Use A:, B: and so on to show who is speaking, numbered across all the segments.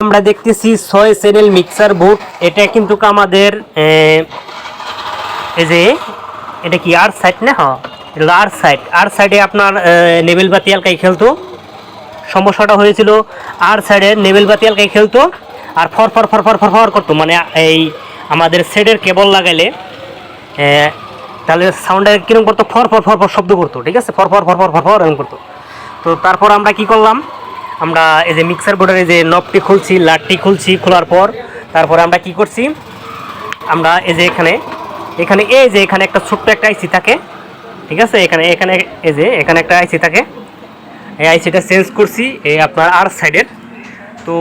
A: আমরা দেখতেছি ছয় চ্যানেল মিক্সার বোর্ড এটা কিন্তু আমাদের এই যে এটা কি আর সাইড না হ্যাঁ আর সাইড আর সাইডে আপনার নেবেল বাতি আলকাই খেলতো সমস্যাটা হয়েছিল আর সাইডে নেবেল বাতি আলকাই খেলতো আর ফর ফর ফর ফর ফর ফর করতো মানে এই আমাদের সেটের কেবল লাগাইলে তাহলে সাউন্ডে কীরকম করতো ফর ফর ফর ফর শব্দ করতো ঠিক আছে ফর ফর ফর ফর ফর ফর এরকম করতো তো তারপর আমরা কি করলাম? আমরা এই যে মিক্সার বোর্ডের যে নবটি খুলছি লাটটি খুলছি খোলার পর, তারপরে আমরা কি করছি? আমরা এই যে এখানে এখানে এই যে এখানে একটা ছোট্ট একটা আইসি থাকে, ঠিক আছে? এখানে এখানে এই যে এখানে একটা আইসি থাকে। এই আইসিটা চেঞ্জ করছি এই আপনার আর সাইডের তো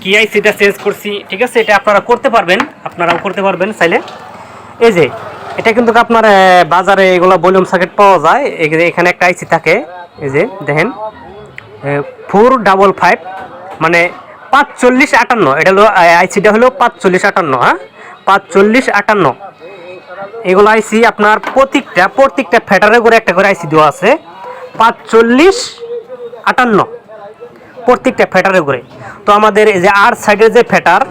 A: কি আইসিটা চেঞ্জ করছি, ঠিক আছে? এটা আপনারা করতে পারবেন, আপনারাও করতে পারবেন চাইলে। এই যে এটা কিন্তু আপনার বাজারে এগুলো ভলিউম সার্কিট পাওয়া যায়। এখানে একটা আইসি থাকে। এই যে দেখেন। ফোর ডাবল ফাইভ মানে পাঁচচল্লিশ আটান্ন। এটা হলো আইসিটা হলো পাঁচচল্লিশ আটান্ন হ্যাঁ? পাঁচচল্লিশ আটান্ন। এগুলো আইসি আপনার প্রত্যেকটা প্রত্যেকটা ফ্যাটারে করে একটা করে আইসি দেওয়া আছে। পাঁচচল্লিশ আটান্ন। প্রত্যেকটা ফ্যাটারে করে তো আমাদের এই যে আর সাইডের যে ফ্যাটার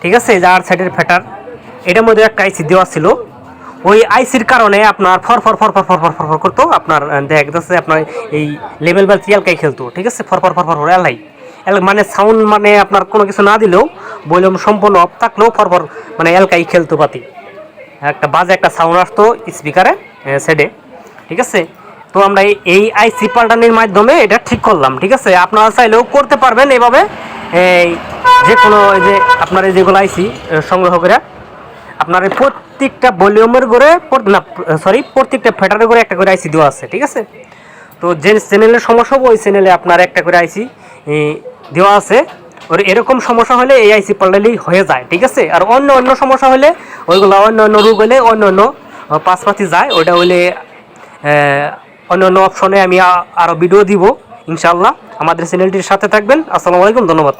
A: ঠিক আছে? এই যে আর সাইডের ফ্যাটার এটার মধ্যে একটা আইসি দেওয়া ছিল। ওই আইসির কারণে আপনার ফর ফর ফর ফর ফর ফর ফর ফর করতো আপনার দেখা যাচ্ছে আপনার এই লেভেল বা চিয়ালকাই খেলতো ঠিক আছে ফর ফর ফর ফর ফর এলাই এল মানে সাউন্ড মানে আপনার কোনো কিছু না দিলেও বললাম সম্পূর্ণ অফ থাকলেও ফর ফর মানে এলকাই খেলতো পাতি একটা বাজে একটা সাউন্ড আসতো স্পিকারে সেডে ঠিক আছে তো আমরা এই- আইসি পাল্টানির মাধ্যমে এটা ঠিক করলাম ঠিক আছে আপনারা চাইলেও করতে পারবেন এভাবে এই যে কোনো যে আপনার যেগুলো আইসি সংগ্রহ করে আপনার প্রত্যেকটা ভলিউমের করে না সরি প্রত্যেকটা ফ্যাটারের করে একটা করে আইসি দেওয়া আছে, ঠিক আছে? তো যে চ্যানেলের সমস্যা হবে, ওই চ্যানেলে আপনার একটা করে আইসি দেওয়া আছে। ওর এরকম সমস্যা হলে এই আইসি পাল্টালেই হয়ে যায়, ঠিক আছে? আর অন্য অন্য সমস্যা হলে ওইগুলো অন্য অন্য রোগ হলে অন্য অন্য পাশপাশি যায়। ওইটা হলে অন্য অন্য অপশনে আমি আরও ভিডিও দিব ইনশাল্লাহ আমাদের চ্যানেলটির সাথে থাকবেন। আসসালামু আলাইকুম, ধন্যবাদ।